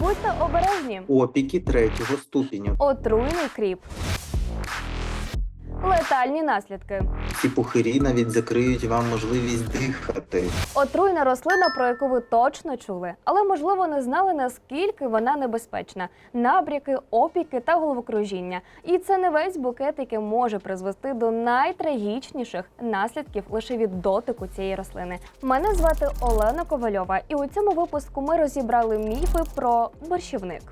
Будьте обережні. опіки третього ступеню. Отруйний кріп. Летальні наслідки. Ці пухирі навіть закриють вам можливість дихати. Отруйна рослина, про яку ви точно чули, але можливо не знали наскільки вона небезпечна. Набряки, опіки та головокружіння. І це не весь букет, який може призвести до найтрагічніших наслідків лише від дотику цієї рослини. Мене звати Олена Ковальова, і у цьому випуску ми розібрали міфи про борщівник.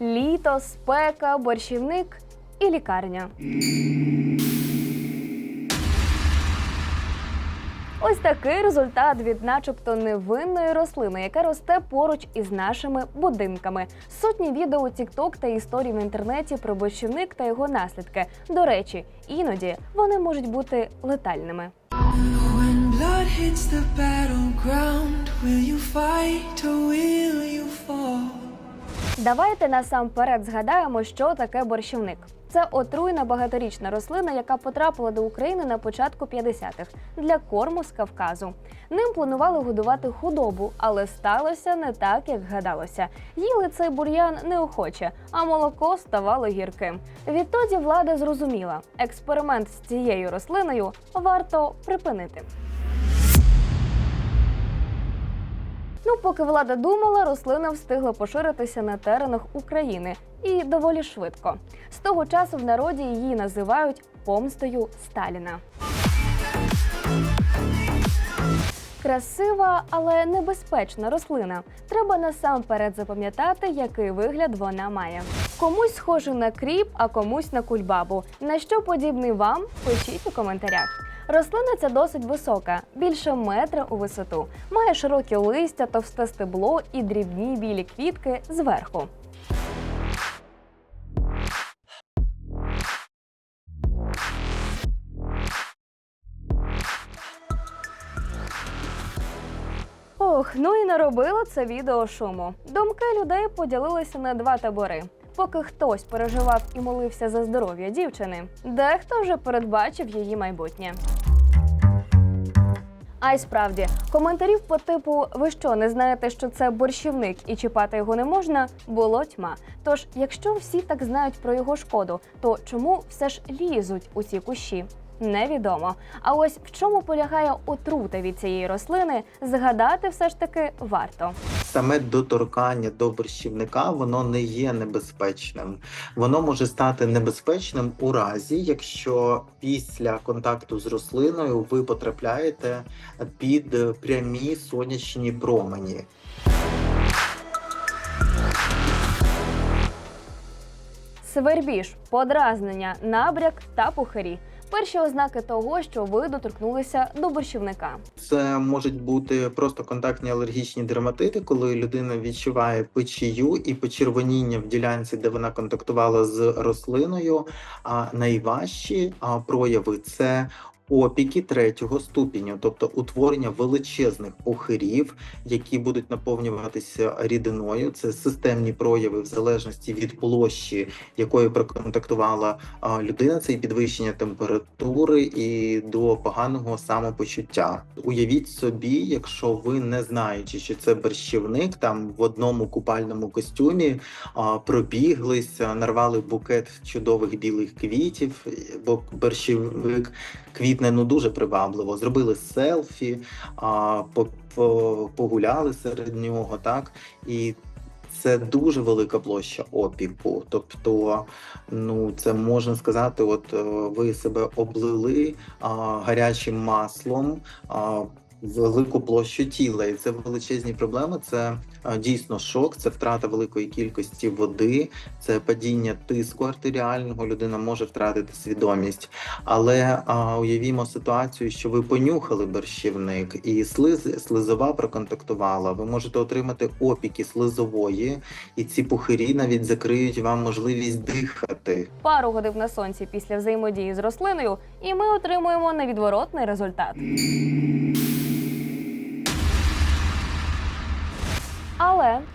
Літо, спека, борщівник і лікарня. Ось такий результат від начебто невинної рослини, яка росте поруч із нашими будинками. Сотні відео у TikTok та історій в інтернеті про борщівник та його наслідки. До речі, іноді вони можуть бути летальними. When blood hits the battleground, will you fight or will you? Давайте насамперед згадаємо, що таке борщівник. Це отруйна багаторічна рослина, яка потрапила до України на початку 50-х для корму з Кавказу. Ним планували годувати худобу, але сталося не так, як гадалося. Їли цей бур'ян неохоче, а молоко ставало гірким. Відтоді влада зрозуміла, експеримент з цією рослиною варто припинити. Ну, поки влада думала, рослина встигла поширитися на теренах України і доволі швидко. З того часу в народі її називають помстою Сталіна. Красива, але небезпечна рослина. Треба насамперед запам'ятати, який вигляд вона має. Комусь схоже на кріп, а комусь на кульбабу. На що подібний вам? Пишіть у коментарях. Рослина ця досить висока, більше метра у висоту. Має широкі листя, товсте стебло і дрібні білі квітки зверху. Ох, ну і наробило це відео шуму. Думки людей поділилися на два табори. Поки хтось переживав і молився за здоров'я дівчини, дехто вже передбачив її майбутнє. А й справді, коментарів по типу Ви що, не знаєте, що це борщівник і чіпати його не можна, було тьма. Тож, якщо всі так знають про його шкоду, то чому все ж лізуть у ці кущі? Невідомо. А ось в чому полягає отрута від цієї рослини, згадати все ж таки варто. Саме доторкання до борщівника воно не є небезпечним. Воно може стати небезпечним у разі, якщо після контакту з рослиною ви потрапляєте під прямі сонячні промені. Свербіж, подразнення, набряк та пухарі. Перші ознаки того, що ви доторкнулися до борщівника. Це можуть бути просто контактні алергічні дерматити, коли людина відчуває печію і почервоніння в ділянці, де вона контактувала з рослиною. А найважчі прояви це опіки третього ступеню, тобто утворення величезних пухирів, які будуть наповнюватися рідиною. Це системні прояви в залежності від площі, якою проконтактувала людина. Це і підвищення температури і до поганого самопочуття. Уявіть собі, якщо ви не знаючи, що це борщівник, там в одному купальному костюмі пробіглися, нарвали букет чудових білих квітів, бо борщівник квітне ну дуже привабливо. Зробили селфі, а, по, по, погуляли серед нього, так і. Це дуже велика площа опіку. Тобто, ну це можна сказати, от е, ви себе облили а, гарячим маслом. А, Велику площу тіла, і це величезні проблеми. Це дійсно шок, це втрата великої кількості води, це падіння тиску артеріального. Людина може втратити свідомість. Але а, уявімо ситуацію, що ви понюхали борщівник, і слиз, слизова проконтактувала. Ви можете отримати опіки слизової, і ці пухирі навіть закриють вам можливість дихати. Пару годин на сонці після взаємодії з рослиною, і ми отримуємо невідворотний результат.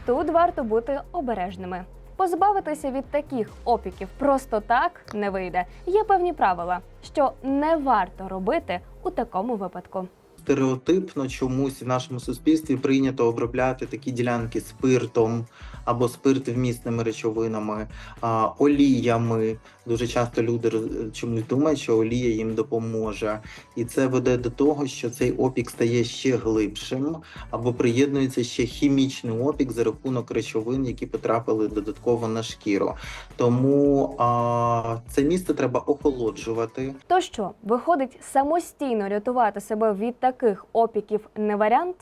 Тут варто бути обережними. Позбавитися від таких опіків просто так не вийде. Є певні правила, що не варто робити у такому випадку. Стереотипно чомусь в нашому суспільстві прийнято обробляти такі ділянки спиртом або спиртовмісними речовинами, а, оліями. Дуже часто люди чомусь думають, що олія їм допоможе, і це веде до того, що цей опік стає ще глибшим, або приєднується ще хімічний опік за рахунок речовин, які потрапили додатково на шкіру. Тому а, це місце треба охолоджувати. То що, виходить, самостійно рятувати себе від таких опіків не варіант?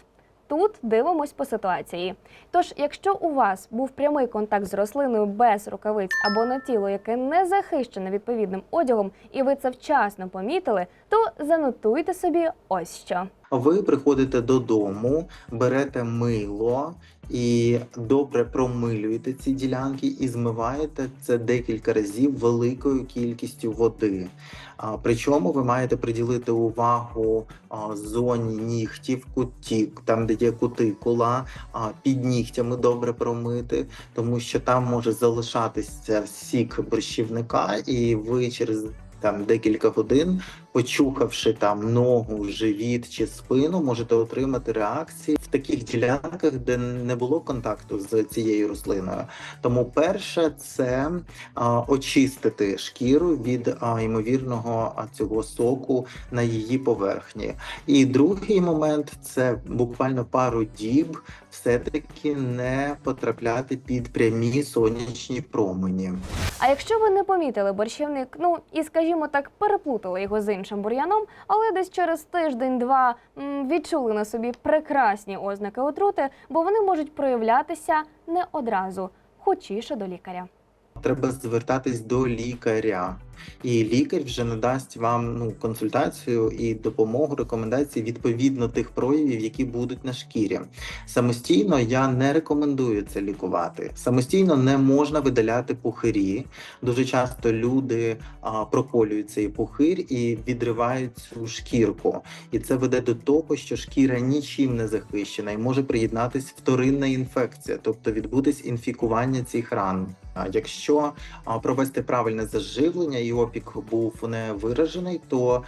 Тут дивимось по ситуації. Тож, якщо у вас був прямий контакт з рослиною без рукавиць або на тіло, яке не захищене відповідним одягом, і ви це вчасно помітили, то занотуйте собі ось що. Ви приходите додому, берете мило і добре промилюєте ці ділянки і змиваєте це декілька разів великою кількістю води. Причому ви маєте приділити увагу зоні нігтів, куті, там де є кутикула, під нігтями добре промити, тому що там може залишатися сік борщівника, і ви через там декілька годин почухавши там ногу, живіт чи спину, можете отримати реакції в таких ділянках, де не було контакту з цією рослиною. Тому перше це очистити шкіру від ймовірного цього соку на її поверхні. І другий момент це буквально пару діб все-таки не потрапляти під прямі сонячні промені. А якщо ви не помітили борщівник, ну і скажімо так, переплутали його з іншим бур'яном, але десь через тиждень-два відчули на собі прекрасні ознаки отрути, бо вони можуть проявлятися не одразу, хочіше до лікаря. Треба звертатись до лікаря, і лікар вже надасть вам ну консультацію і допомогу, рекомендації відповідно тих проявів, які будуть на шкірі. Самостійно я не рекомендую це лікувати. Самостійно не можна видаляти пухирі. Дуже часто люди а, проколюють цей пухир і відривають цю шкірку. І це веде до того, що шкіра нічим не захищена і може приєднатись вторинна інфекція, тобто відбутись інфікування цих ран. Якщо провести правильне заживлення і опік був не виражений, то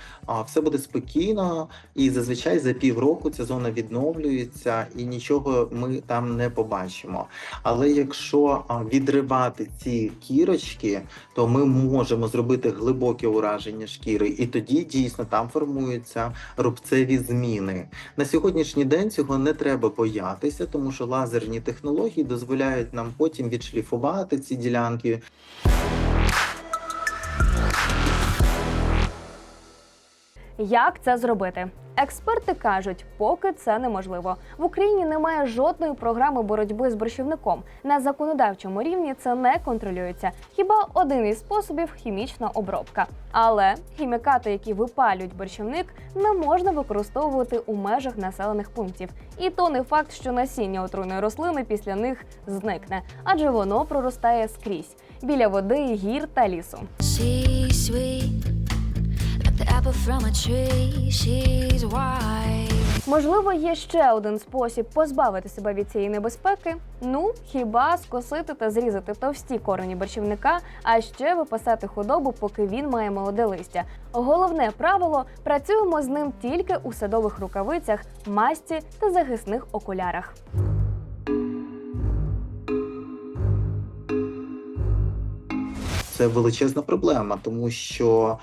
все буде спокійно, і зазвичай за півроку ця зона відновлюється, і нічого ми там не побачимо. Але якщо відривати ці кірочки, то ми можемо зробити глибоке ураження шкіри, і тоді дійсно там формуються рубцеві зміни. На сьогоднішній день цього не треба боятися, тому що лазерні технології дозволяють нам потім відшліфувати ці ділянки, Як це зробити? Експерти кажуть, поки це неможливо. В Україні немає жодної програми боротьби з борщівником. На законодавчому рівні це не контролюється. Хіба один із способів хімічна обробка. Але хімікати, які випалюють борщівник, не можна використовувати у межах населених пунктів. І то не факт, що насіння отруйної рослини після них зникне, адже воно проростає скрізь біля води, гір та лісу. Можливо, є ще один спосіб позбавити себе від цієї небезпеки. Ну хіба скосити та зрізати товсті корені борщівника, а ще випасати худобу, поки він має молоде листя. Головне правило працюємо з ним тільки у садових рукавицях, масці та захисних окулярах. це величезна проблема, тому що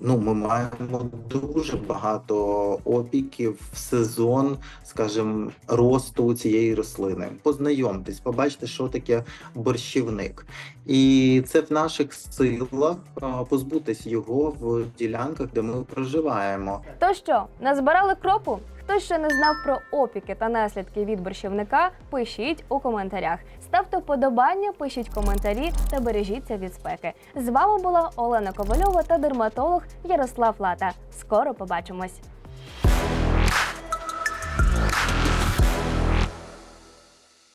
ну, ми маємо дуже багато опіків в сезон, скажімо, росту цієї рослини. Познайомтесь, побачите, що таке борщівник. І це в наших силах е, позбутись його в ділянках, де ми проживаємо. То що, назбирали кропу? Хто ще не знав про опіки та наслідки від борщівника, пишіть у коментарях. Ставте вподобання, пишіть коментарі та бережіться від спеки. З вами була Олена Ковальова та дерматолог Ярослав Лата. Скоро побачимось.